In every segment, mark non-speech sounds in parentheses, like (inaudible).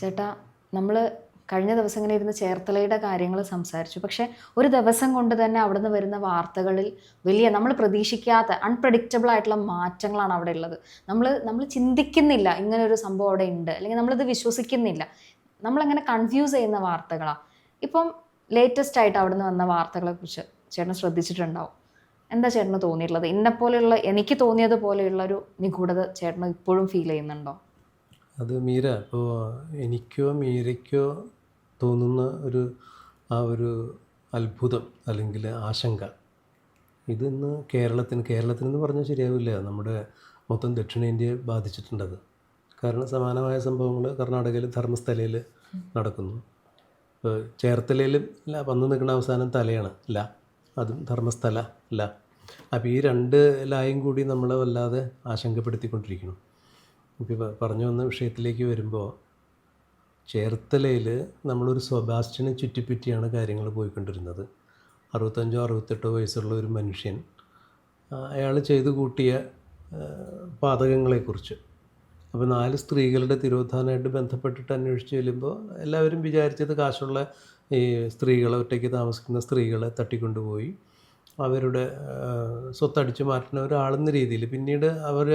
ചേട്ടാ നമ്മൾ കഴിഞ്ഞ ദിവസം ഇങ്ങനെ ഇരുന്ന് ചേർത്തലയുടെ കാര്യങ്ങൾ സംസാരിച്ചു. പക്ഷേ ഒരു ദിവസം കൊണ്ട് തന്നെ അവിടെ നിന്ന് വരുന്ന വാർത്തകളിൽ വലിയ നമ്മൾ പ്രതീക്ഷിക്കാത്ത അൺപ്രഡിക്റ്റബിൾ ആയിട്ടുള്ള മാറ്റങ്ങളാണ് അവിടെ ഉള്ളത്. നമ്മൾ നമ്മൾ ചിന്തിക്കുന്നില്ല ഇങ്ങനെ ഒരു സംഭവം അവിടെ ഉണ്ട്. അല്ലെങ്കിൽ നമ്മളിത് വിശ്വസിക്കുന്നില്ല. നമ്മളങ്ങനെ കൺഫ്യൂസ് ചെയ്യുന്ന വാർത്തകളാണ് ഇപ്പം ലേറ്റസ്റ്റ് ആയിട്ട് അവിടെ നിന്ന് വന്ന വാർത്തകളെ കുറിച്ച് ചേട്ടൻ ശ്രദ്ധിച്ചിട്ടുണ്ടാവും. എന്താ ചേട്ടന് തോന്നിയിട്ടുള്ളത്? ഇന്നെപ്പോലെയുള്ള എനിക്ക് തോന്നിയത് പോലെയുള്ള ഒരു നിഗൂഢത ചേട്ടന് ഇപ്പോഴും ഫീൽ ചെയ്യുന്നുണ്ടോ? അത് മീര ഇപ്പോൾ എനിക്കോ മീരയ്ക്കോ തോന്നുന്ന ഒരു ആ ഒരു അത്ഭുതം അല്ലെങ്കിൽ ആശങ്ക ഇതിന്ന് കേരളത്തിന് കേരളത്തിനെന്ന് പറഞ്ഞാൽ ശരിയാവില്ല. നമ്മുടെ മൊത്തം ദക്ഷിണേന്ത്യയെ ബാധിച്ചിട്ടുണ്ടത്. കാരണം സമാനമായ സംഭവങ്ങൾ കർണാടകയിൽ ധർമ്മസ്ഥലയിൽ നടക്കുന്നു. ചേർത്തലയിലും ല വന്ന് നിൽക്കുന്ന അവസാനം തലയാണ് ല അതും ധർമ്മസ്ഥല ല. അപ്പോൾ ഈ രണ്ട് ലായും കൂടി നമ്മളെ വല്ലാതെ ആശങ്കപ്പെടുത്തിക്കൊണ്ടിരിക്കുന്നു. ഇപ്പോൾ പറഞ്ഞു വന്ന വിഷയത്തിലേക്ക് വരുമ്പോൾ ചേർത്തലയിൽ നമ്മളൊരു സ്വബാസ്റ്റിനെ ചുറ്റിപ്പറ്റിയാണ് കാര്യങ്ങൾ പോയിക്കൊണ്ടിരുന്നത്. അറുപത്തഞ്ചോ അറുപത്തെട്ടോ വയസ്സുള്ള ഒരു മനുഷ്യൻ അയാൾ ചെയ്തു കൂട്ടിയ പാതകങ്ങളെക്കുറിച്ച്. അപ്പോൾ നാല് സ്ത്രീകളുടെ തിരോധാനമായിട്ട് ബന്ധപ്പെട്ടിട്ട് അന്വേഷിച്ച് ചെല്ലുമ്പോൾ എല്ലാവരും വിചാരിച്ചത് കാശുള്ള ഈ സ്ത്രീകളെ ഒറ്റയ്ക്ക് താമസിക്കുന്ന സ്ത്രീകളെ തട്ടിക്കൊണ്ടുപോയി. അവരുടെ സ്വത്തടിച്ചു മാറ്റുന്ന ഒരാളെന്ന രീതിയിൽ. പിന്നീട് അവർ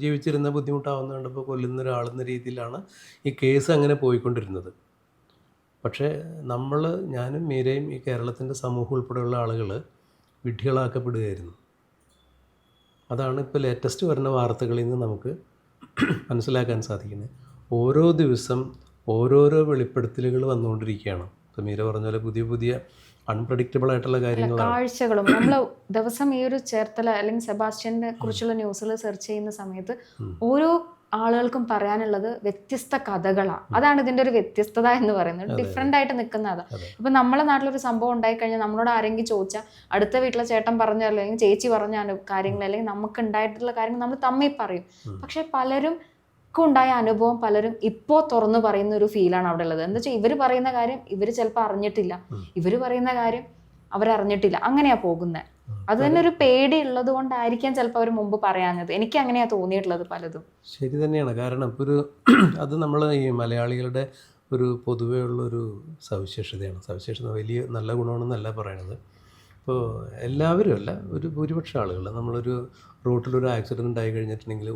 ജീവിച്ചിരുന്ന ബുദ്ധിമുട്ടാവുന്ന കണ്ടപ്പോൾ കൊല്ലുന്ന ഒരാളെന്ന രീതിയിലാണ് ഈ കേസ് അങ്ങനെ പോയിക്കൊണ്ടിരുന്നത്. പക്ഷേ നമ്മൾ ഞാനും മീരയും ഈ കേരളത്തിന്റെ സമൂഹം ഉൾപ്പെടെയുള്ള ആളുകൾ വിഡ്ഢികളാക്കപ്പെടുകയായിരുന്നു. അതാണ് ഇപ്പോൾ ലേറ്റസ്റ്റ് വരുന്ന വാർത്തകളിൽ നിന്ന് നമുക്ക് മനസ്സിലാക്കാൻ സാധിക്കുന്നത്. ഓരോ ദിവസം ഓരോരോ വെളിപ്പെടുത്തലുകൾ വന്നുകൊണ്ടിരിക്കുകയാണ്. ഇപ്പോൾ മീര പറഞ്ഞ പോലെ പുതിയ പുതിയ അൺപ്രഡിക്റ്റബിൾ ആയിട്ടുള്ള കാര്യങ്ങളാണ്. കാഴ്ചകളും. നമ്മൾ ദിവസം ഈ ഒരു ചേർത്തല അല്ലെങ്കിൽ സെബാസ്റ്റ്യനെ കുറിച്ചുള്ള ന്യൂസുകൾ സെർച്ച് ചെയ്യുന്ന സമയത്ത് ഓരോ ആളുകൾക്കും പറയാനുള്ളത് വ്യത്യസ്ത കഥകളാണ് അതാണ് ഇതിന്റെ ഒരു വ്യത്യസ്തത എന്ന് പറയുന്നത്. ഡിഫറെന്റ് ആയിട്ട് നിൽക്കുന്നതാണ്. ഇപ്പൊ നമ്മളെ നാട്ടിലൊരു സംഭവം ഉണ്ടായി കഴിഞ്ഞാൽ നമ്മളോട് ആരെങ്കിലും ചോദിച്ചാൽ അടുത്ത വീട്ടിലെ ചേട്ടൻ പറഞ്ഞ അല്ലെങ്കിൽ ചേച്ചി പറഞ്ഞ കാര്യങ്ങൾ അല്ലെങ്കിൽ നമുക്ക് ഉണ്ടായിട്ടുള്ള കാര്യങ്ങൾ നമ്മൾ തമ്മിൽ പറയും. പക്ഷെ പലരും ഉണ്ടായ അനുഭവം പലരും ഇപ്പോൾ തുറന്നു പറയുന്ന ഒരു ഫീലാണ് അവിടെ ഉള്ളത്. എന്താ വെച്ചാൽ ഇവർ പറയുന്ന കാര്യം ഇവർ ചിലപ്പോൾ അറിഞ്ഞിട്ടില്ല. ഇവർ പറയുന്ന കാര്യം അവരറിഞ്ഞിട്ടില്ല. അങ്ങനെയാ പോകുന്നത് അത് തന്നെ ഒരു പേടി ഉള്ളത് കൊണ്ടായിരിക്കാം ചിലപ്പോൾ അവർ മുമ്പ് പറയാഞ്ഞത്. എനിക്ക് അങ്ങനെയാ തോന്നിയിട്ടുള്ളത് പലതും. ശരി തന്നെയാണ്. കാരണം ഇപ്പോൾ ഒരു (clears throat) അത് നമ്മൾ ഈ മലയാളികളുടെ ഒരു പൊതുവേ ഉള്ളൊരു സവിശേഷതയാണ്. സവിശേഷത വലിയ നല്ല ഗുണമാണെന്നല്ല പറയണത്. ഇപ്പോൾ എല്ലാവരും അല്ല ഒരു ഭൂരിപക്ഷം ആളുകൾ നമ്മളൊരു റോട്ടിലൊരു ആക്സിഡന്റ് ആയി കഴിഞ്ഞിട്ടുണ്ടെങ്കിൽ